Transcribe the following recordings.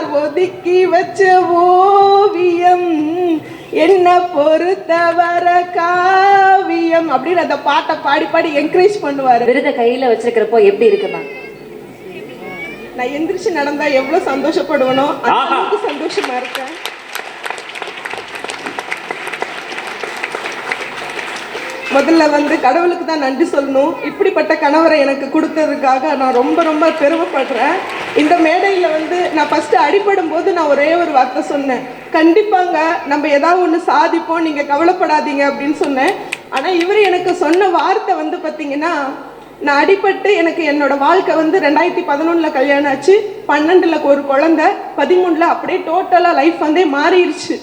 ஊரார் ஒதுக்கி வச்ச ஓவியம். என்ன பொறுத்தவர காவியம். அப்படின்னு அந்த பாட்டை பாடி பாடி என்கரேஜ் பண்ணுவாரு. விருதை கையில வச்சிருக்கிறப்போ எப்படி இருக்குமா? நான் எந்திரிச்சு நடந்தா எவ்வளவு சந்தோஷப்படுவனோ. அளவுக்கு சந்தோஷமா இருக்கேன் முதல்ல வந்து கடவுளுக்கு தான் நன்றி சொல்லணும். இப்படிப்பட்ட கணவரை எனக்கு கொடுத்ததுக்காக நான் ரொம்ப ரொம்ப பெருமைப்படுறேன். இந்த மேடையில் வந்து நான் ஃபஸ்ட்டு அடிபடும் போது நான் ஒரே ஒரு வார்த்தை சொன்னேன். கண்டிப்பாங்க நம்ம ஏதாவது ஒன்று சாதிப்போம் நீங்கள் கவலைப்படாதீங்க அப்படின்னு சொன்னேன். ஆனால் இவர் எனக்கு சொன்ன வார்த்தை வந்து பார்த்தீங்கன்னா நான் அடிபட்டு எனக்கு என்னோட வாழ்க்கை வந்து ரெண்டாயிரத்தி பதினொன்றில் கல்யாணம் ஆச்சு. பன்னெண்டில் ஒரு குழந்தை பதிமூணில் அப்படியே டோட்டலாக லைஃப் வந்தே மாறிடுச்சு.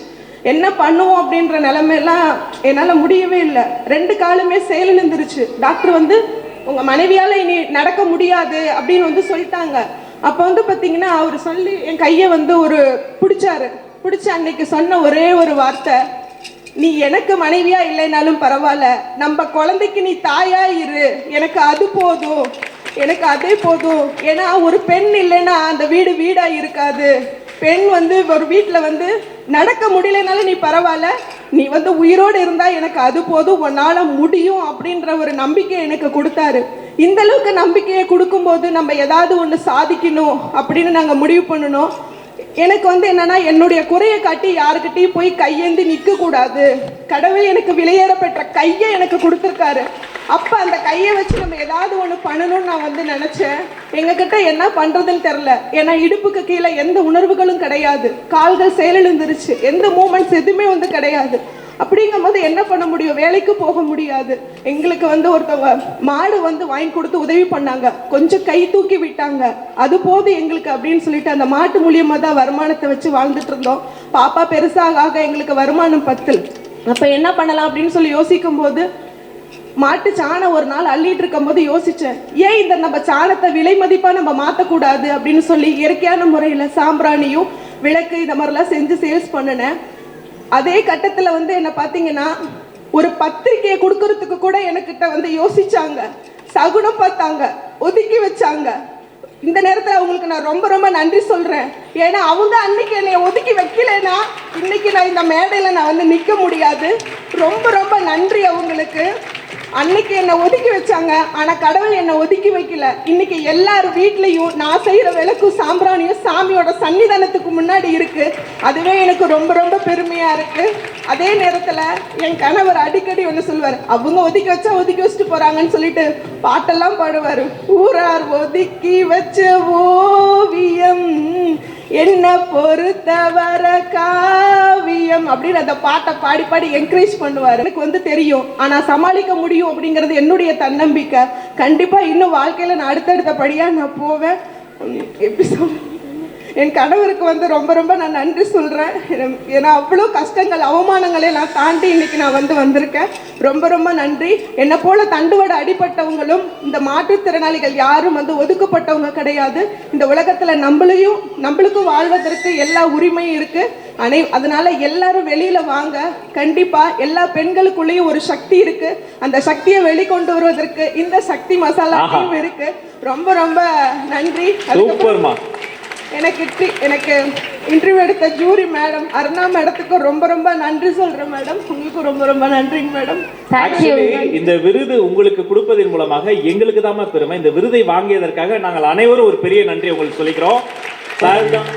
என்ன பண்ணுவோம் அப்படின்ற நிலமையெல்லாம் என்னால் முடியவே இல்லை. ரெண்டு காலுமே செயலிழந்துருச்சு டாக்டர் வந்து உங்கள் மனைவியால் இனி நடக்க முடியாது அப்படின்னு வந்து சொல்லிட்டாங்க. அப்போ வந்து பார்த்தீங்கன்னா அவர் சொல்லி என் கையை வந்து ஒரு பிடிச்சாரு. பிடிச்ச அன்னைக்கு சொன்ன ஒரே ஒரு வார்த்தை நீ எனக்கு மனைவியா இல்லைனாலும் பரவாயில்ல. நம்ம குழந்தைக்கு நீ தாயா இரு. எனக்கு அது போதும். எனக்கு அதே போதும். ஏன்னா ஒரு பெண் இல்லைன்னா அந்த வீடு வீடா இருக்காது. பெண் வந்து ஒரு வீட்டில் வந்து நடக்க முடியலனாலும் நீ பரவாயில்ல. நீ வந்து உயிரோடு இருந்தால் எனக்கு அது போதும். உன்னால் முடியும் அப்படின்ற ஒரு நம்பிக்கை எனக்கு கொடுத்தாரு. இந்த அளவுக்கு நம்பிக்கையை கொடுக்கும்போது நம்ம ஏதாவது ஒன்று சாதிக்கணும் அப்படின்னு நாங்கள் முடிவு பண்ணணும். எனக்கு வந்து என்னன்னா என்னுடைய குறையை காட்டி யாருக்கிட்டையும் போய் கையேந்தி நிற்க கூடாது கடவுள் எனக்கு விலையேற பெற்ற கையை எனக்கு கொடுத்துருக்காரு. அப்போ அந்த கையை வச்சு நம்ம ஏதாவது ஒன்று பண்ணணும்னு நான் வந்து நினச்சேன். எங்ககிட்ட என்ன பண்ணுறதுன்னு தெரில ஏன்னா இடுப்புக்கு கீழே எந்த உணர்வுகளும் கிடையாது. கால்கள் செயலிழந்துருச்சு. எந்த மூமெண்ட்ஸ் எதுவுமே வந்து கிடையாது. அப்படிங்கும்போது என்ன பண்ண முடியும்? வேலைக்கு போக முடியாது. எங்களுக்கு வந்து ஒருத்தவங்க மாடு வந்து வாங்கி கொடுத்து உதவி பண்ணாங்க. கொஞ்சம் கை தூக்கி விட்டாங்க. அது போது எங்களுக்கு அப்படின்னு சொல்லிட்டு அந்த மாட்டு மூலியமாக தான் வருமானத்தை வச்சு வாழ்ந்துட்டு இருந்தோம். பாப்பா பெருசாக ஆக எங்களுக்கு வருமானம் பத்தல். அப்போ என்ன பண்ணலாம் அப்படின்னு சொல்லி யோசிக்கும் போது மாட்டு சாணம் ஒரு நாள் அள்ளிட்டு இருக்கும்போது யோசிச்சேன். ஏன் இந்த நம்ம சாணத்தை விலை மதிப்பா நம்ம மாற்றக்கூடாது அப்படின்னு சொல்லி இயற்கையான முறையில் சாம்பிராணியும் விளக்கு இந்த மாதிரிலாம் செஞ்சு சேல்ஸ் பண்ணினேன். அதே கட்டத்தில் வந்து என்ன பார்த்தீங்கன்னா ஒரு பத்திரிக்கையை கொடுக்கறதுக்கு கூட எனக்கிட்ட வந்து யோசிச்சாங்க. சகுனம் பார்த்தாங்க ஒதுக்கி வச்சாங்க. இந்த நேரத்தில் அவங்களுக்கு நான் ரொம்ப ரொம்ப நன்றி சொல்கிறேன் ஏன்னா அவங்க அன்னைக்கு என்னை ஒதுக்கி வைக்கலைன்னா இன்னைக்கு நான் இந்த மேடையில் நான் வந்து நிற்க முடியாது. ரொம்ப ரொம்ப நன்றி அவங்களுக்கு. அன்னைக்கு என்னை ஒதுக்கி வச்சாங்க. ஆனால் கடவுள் என்னை ஒதுக்கி வைக்கல. இன்னைக்கு எல்லார் வீட்லேயும் நான் செய்கிற விளக்கும் சாம்பிராணியும் சாமியோட சன்னிதானத்துக்கு முன்னாடி இருக்குது அதுவே எனக்கு ரொம்ப ரொம்ப பெருமையாக இருக்குது அதே நேரத்தில் என் கணவர் அடிக்கடி ஒன்று சொல்வார் அவங்க ஒதுக்கி வச்சா ஒதுக்கி வச்சுட்டு போகிறாங்கன்னு சொல்லிட்டு பாட்டெல்லாம் பாடுவார். ஊரார் ஒதுக்கி வச்ச ஓவியம். என்ன பொறுத்தவர காவியம் அப்படின்னு அந்த பாட்டை பாடி பாடி என்கரேஜ் பண்ணுவார். எனக்கு வந்து தெரியும். ஆனால் சமாளிக்க முடியும் அப்படிங்கிறது என்னுடைய தன்னம்பிக்கை. கண்டிப்பாக இன்னும் வாழ்க்கையில் நான் அடுத்தடுத்த படியாக நான் போவேன். எப்படி சொல்ல என் கணவருக்கு வந்து ரொம்ப ரொம்ப நான் நன்றி சொல்கிறேன் ஏன்னா அவ்வளோ கஷ்டங்கள் அவமானங்களை நான் தாண்டி இன்னைக்கு நான் வந்து வந்திருக்கேன். ரொம்ப ரொம்ப நன்றி. என்னை போல தண்டுவட அடிப்பட்டவங்களும் இந்த மாற்றுத்திறனாளிகள் யாரும் வந்து ஒதுக்கப்பட்டவங்க கிடையாது. இந்த உலகத்தில் நம்மளையும் நம்மளுக்கும் வாழ்வதற்கு எல்லா உரிமையும் இருக்குது அனை அதனால எல்லாரும் வெளியில வாங்க. கண்டிப்பா எல்லா பெண்களுக்குள்ளேயும் ஒரு சக்தி இருக்கு. அந்த சக்தியை வெளிக்கொண்டு வருவதற்கு இந்த சக்தி மசாலா ஆஹா. டீம் இருக்கு. ரொம்ப ரொம்ப நன்றி. சூப்பர்மா. எனக்கு எனக்கு இன்டர்வியூ எடுத்த ஜூரி மேடம் அருணா மேடத்துக்கு ரொம்ப ரொம்ப நன்றி சொல்றேன் மேடம் உங்களுக்கு ரொம்ப ரொம்ப நன்றிங்க மேடம் இந்த விருது உங்களுக்கு கொடுப்பதன் மூலமாக எங்களுக்கு தான் பெருமை. இந்த விருதை வாங்கியதற்காக நாங்கள் அனைவரும் ஒரு பெரிய நன்றி உங்களுக்கு சொல்லிக்கிறோம். சார் தான்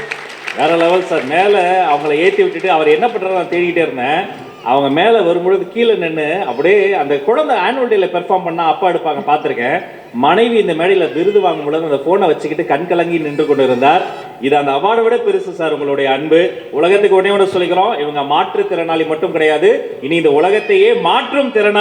வேற லெவல் சார் மேலே அவங்கள ஏற்றி விட்டுட்டு அவர் என்ன பண்ணுறாரு நான் தேடிக்கிட்டே இருந்தேன். அவங்க மேலே வரும்பொழுது கீழே நின்று அப்படியே அந்த குழந்தை ஆனுவல் டேல பெர்ஃபார்ம் பண்ணா அப்பா எடுப்பாங்க பார்த்துருக்கேன். மனைவி இந்த மேடையில் விருது வாங்கும் பொழுது அந்த ஃபோனை வச்சுக்கிட்டு கண் கலங்கி நின்று கொண்டு இருந்தார் இது அந்த அவார்டை விட பெருசு சார் உங்களுடைய அன்பு. உலகத்துக்கு உடனே ஒன்று சொல்லிக்கிறோம் இவங்க மாற்றுத்திறனாளி மட்டும் கிடையாது. இனி இந்த உலகத்தையே மாற்றும் திறனாளி